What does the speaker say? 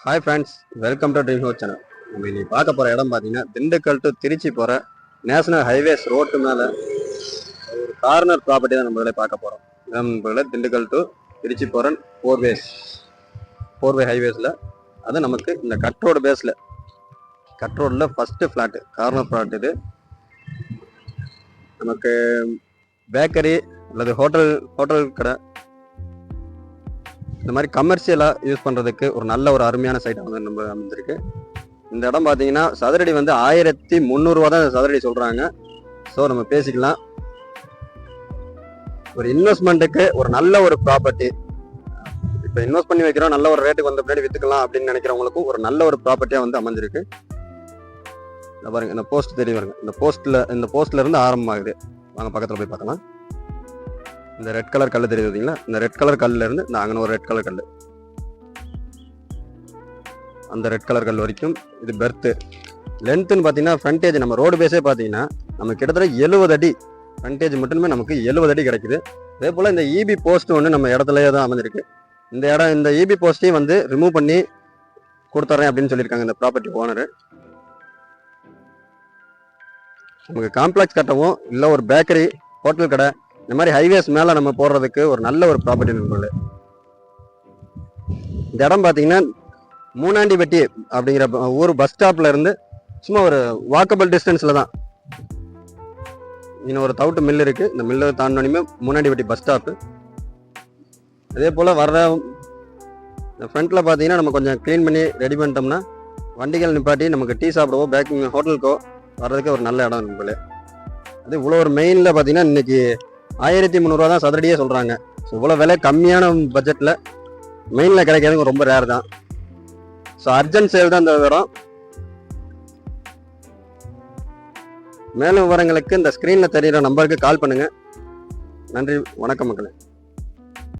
Hi friends welcome to dream hot channel நம்ம இன்னைக்கு பார்க்க போகிற இடம் பார்த்தீங்கன்னா திண்டுக்கல் டு திருச்சி போகிற நேஷனல் ஹைவேஸ் ரோட்டு மேலே ஒரு கார்னர் ப்ராப்பர்ட்டி தான் நம்மளே பார்க்க போகிறோம் நம்மள திண்டுக்கல் டு திருச்சி போகிற ஃபோர் வேஸ் ஃபோர் வே ஹைவேஸில் அது நமக்கு இந்த கட் ரோடு பேஸில் கட் ரோடில் ஃபஸ்ட்டு ஃப்ளாட்டு கார்னர் ஃப்ளாட் இது. நமக்கு பேக்கரி அல்லது ஹோட்டல் ஹோட்டல் கடை இந்த மாதிரி கமர்ஷியலாக யூஸ் பண்ணுறதுக்கு ஒரு நல்ல ஒரு அருமையான சைட் வந்து நம்ம அமைஞ்சிருக்கு. இந்த இடம் பார்த்தீங்கன்னா சதுரடி வந்து ஆயிரத்தி முந்நூறுரூவா தான் இந்த சதுரடி சொல்கிறாங்க ஸோ நம்ம பேசிக்கலாம். ஒரு இன்வெஸ்ட்மெண்ட்டுக்கு ஒரு நல்ல ஒரு ப்ராப்பர்ட்டி இப்போ இன்வெஸ்ட் பண்ணி வைக்கிறோம் நல்ல ஒரு ரேட்டுக்கு வந்த பின்னாடி விற்றுக்கலாம் அப்படின்னு நினைக்கிறவங்களுக்கும் ஒரு நல்ல ஒரு ப்ராப்பர்ட்டியாக வந்து அமைஞ்சிருக்கு. பாருங்க இந்த போஸ்ட் தெரிய வருங்க இந்த போஸ்ட்டில் இந்த போஸ்ட்ல இருந்து ஆரம்பமாகுது. வாங்க பக்கத்தில் போய் பார்க்கலாம். இந்த ரெட் கலர் கல் தெரியுது பார்த்தீங்களா இந்த ரெட் கலர் கல்ல இருந்து இந்த அங்கே ஒரு ரெட் கலர் கல் அந்த ரெட் கலர் கல் வரைக்கும் இது பெர்த்து லென்த்துன்னு பார்த்தீங்கன்னா ஃப்ரண்டேஜ் நம்ம ரோடு பேஸே பார்த்தீங்கன்னா நமக்கு கிட்டத்தட்ட எழுபது அடி. ஃப்ரண்டேஜ் மட்டுமே நமக்கு எழுபது அடி கிடைக்குது. அதே போல் இந்த இபி போஸ்ட் ஒன்று நம்ம இடத்துலயே தான் அமைஞ்சிருக்கு. இந்த இடம் இந்த இபி போஸ்ட்டையும் வந்து ரிமூவ் பண்ணி கொடுத்துட்றேன் அப்படின்னு சொல்லியிருக்காங்க இந்த ப்ராப்பர்ட்டி ஓனர் நமக்கு காம்ப்ளெக்ஸ் கட்டவும் இல்லை ஒரு பேக்கரி ஹோட்டல் கடை இந்த மாதிரி ஹைவேஸ் மேலே நம்ம போடுறதுக்கு ஒரு நல்ல ஒரு ப்ராப்பர்ட்டி நண்பர்களே இந்த இடம் பார்த்தீங்கன்னா மூணாண்டி வெட்டி அப்படிங்கிற ஊர் பஸ் ஸ்டாப்ல இருந்து சும்மா ஒரு வாக்கபிள் டிஸ்டன்ஸில் தான். இன்னும் ஒரு தவுட்டு மில் இருக்குது இந்த மில்லை தாண்டினுமே மூணாண்டி வெட்டி பஸ் ஸ்டாப்பு அதே போல் வர்ற இந்த ஃப்ரண்ட்டில் பார்த்தீங்கன்னா நம்ம கொஞ்சம் க்ளீன் பண்ணி ரெடி பண்ணிட்டோம்னா வண்டிகள் நிப்பாட்டி நமக்கு டீ சாப்பிடவோ பேக்கிங் ஹோட்டலுக்கோ வர்றதுக்கு ஒரு நல்ல இடம் நண்பர்களே அது இவ்வளோ ஒரு மெயினில் பார்த்தீங்கன்னா இன்னைக்கு ஆயிரத்தி முந்நூறுவா தான் சதுரடியே சொல்கிறாங்க ஸோ இவ்வளோ விலை கம்மியான பட்ஜெட்டில் மெயினில் கிடைக்கிறது ரொம்ப ரேர் தான். ஸோ அர்ஜென்ட் சேல் தான் இந்த விவரம். மேலும் விவரங்களுக்கு இந்த ஸ்க்ரீனில் தெரிகிற நம்பருக்கு கால் பண்ணுங்கள் நன்றி வணக்கம் மக்களே.